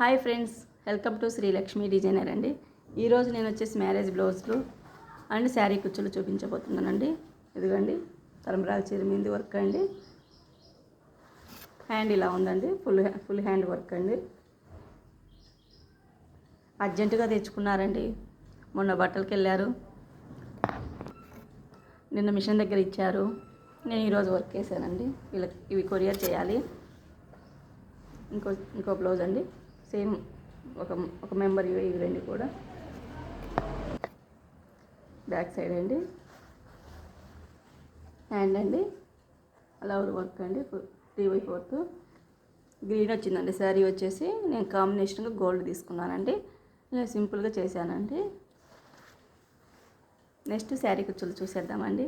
Hi friends welcome to Srilakshmi designer అండి. ఈరోజు నేను వచ్చేసి మ్యారేజ్ బ్లౌజ్లు అండ్ శారీ కుచ్చులు చూపించబోతున్నానండి. ఇదిగోండి తలంబరాల చీర మీది వర్క్ అండి. హ్యాండ్ ఇలా ఉందండి ఫుల్ ఫుల్ హ్యాండ్ వర్క్ అండి. అర్జెంటుగా తెచ్చుకున్నారండి. మొన్న బట్టలకి వెళ్ళారు. నిన్న మిషన్ దగ్గర ఇచ్చారు. నేను ఈరోజు వర్క్ చేశానండి. వీళ్ళకి ఇవి కొరియర్ చేయాలి. ఇంకో ఇంకో బ్లౌజ్ అండి. సేమ్ ఒక ఒక మెంబర్ ఇవి ఇవి రెండు కూడా. బ్యాక్ సైడ్ అండి. హ్యాండ్ అండి. లవర్ వర్క్ అండి. Three by fourth. గ్రీన్ వచ్చిందండి. శారీ వచ్చేసి నేను కాంబినేషన్గా గోల్డ్ తీసుకున్నానండి. ఇలా సింపుల్గా చేశానండి. నెక్స్ట్ శారీ కుచ్చులు చూసేద్దామండి.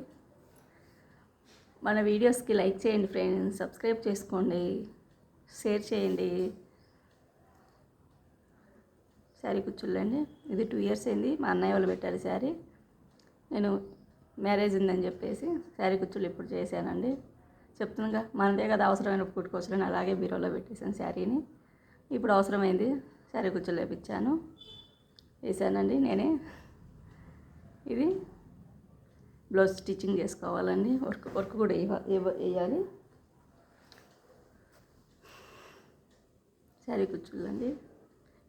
మన వీడియోస్కి లైక్ చేయండి ఫ్రెండ్స్. సబ్స్క్రైబ్ చేసుకోండి. షేర్ చేయండి. శారీ కుచ్చుళ్ళండి. ఇది టూ ఇయర్స్ అయింది. మా అన్నయ్య వాళ్ళు పెట్టారు శారీ. నేను మ్యారేజ్ ఉందని చెప్పేసి శారీ కుచ్చులు ఇప్పుడు చేశానండి. చెప్తున్నాగా మనదే కదా అవసరమైన కుట్టుకోవచ్చులని అలాగే బీరోలో పెట్టేశాను శారీని. ఇప్పుడు అవసరమైంది శారీ కుచ్చులు వేపించాను వేసానండి నేనే. ఇది బ్లౌజ్ స్టిచ్చింగ్ చేసుకోవాలండి. వర్క్ వర్క్ కూడా వేయాలి శారీ కుచ్చుళ్ళండి.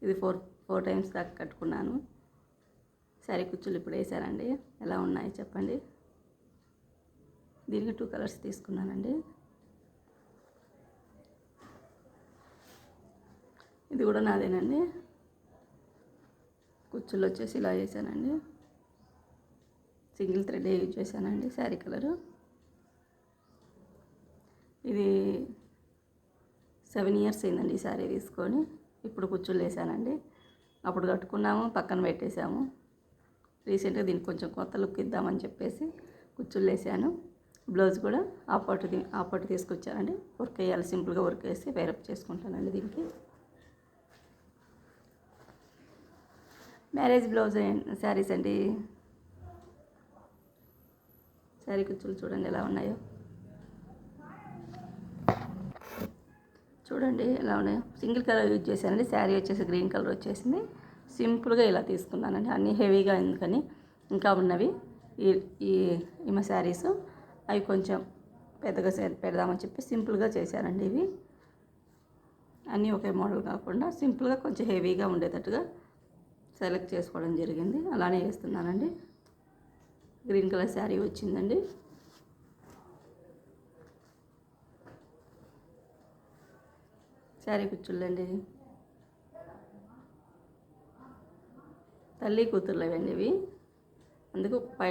ఇది ఫోర్ ఫోర్ టైమ్స్ దాకా కట్టుకున్నాను. శారీ కుచ్చులు ఇప్పుడు వేసానండి ఎలా ఉన్నాయి చెప్పండి. దీనికి టూ కలర్స్ తీసుకున్నానండి. ఇది కూడా నాదేనండి. కుచ్చులు వచ్చేసి ఇలా వేసానండి సింగిల్ థ్రెడ్ యూజ్ చేశానండి శారీ కలరు. ఇది సెవెన్ ఇయర్స్ అయిందండి ఈ శారీ తీసుకొని. ఇప్పుడు కుచ్చులు వేసానండి అప్పుడు కట్టుకున్నాము పక్కన పెట్టేశాము. రీసెంట్గా దీనికి కొంచెం కొత్త లుక్ ఇద్దామని చెప్పేసి కుచ్చులు వేసాను బ్లౌజ్ కూడా ఆ పట్టు ఆ పట్టు తీసుకొచ్చానండి. వర్క్ వేయాలి సింపుల్గా వర్క్ వేసి వేరప్ చేసుకుంటానండి దీనికి. మ్యారేజ్ బ్లౌజ్ శారీస్ అండి? శారీ కుచ్చులు చూడండి ఎలా ఉన్నాయో. చూడండి ఎలా ఉన్నాయి. సింగిల్ కలర్ యూజ్ చేశానండి. శారీ వచ్చేసి గ్రీన్ కలర్ వచ్చేసింది. సింపుల్గా ఇలా తీసుకున్నానండి. అన్నీ హెవీగా ఎందుకని ఇంకా ఉన్నవి. ఈ ఈ ఈమె శారీస్. అవి కొంచెం పెద్దగా పెడదామని చెప్పి సింపుల్గా చేశానండి ఇవి. అన్నీ ఒకే మోడల్ కాకుండా సింపుల్గా కొంచెం హెవీగా ఉండేటట్టుగా సెలెక్ట్ చేసుకోవడం జరిగింది. అలానే వేస్తున్నానండి. గ్రీన్ కలర్ శారీ వచ్చిందండి. శారీ కుచ్చుళ్ళండి తల్లి కూతుర్లు అవండి ఇవి అందుకు పై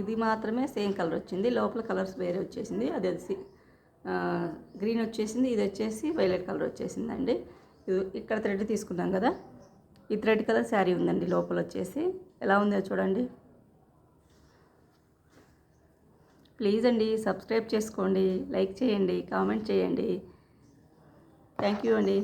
ఇది మాత్రమే సేమ్ కలర్ వచ్చింది. లోపల కలర్స్ వేరే వచ్చేసింది. అది వచ్చి గ్రీన్ వచ్చేసింది ఇది వచ్చేసి వైలెట్ కలర్ వచ్చేసిందండి. ఇది ఇక్కడ థ్రెడ్ తీసుకున్నాం కదా. ఈ థ్రెడ్ కలర్ శారీ ఉందండి లోపల వచ్చేసి. ఎలా ఉందో చూడండి. ప్లీజ్ అండి సబ్స్క్రైబ్ చేసుకోండి లైక్ చేయండి కామెంట్ చేయండి. థ్యాంక్ యూ అండి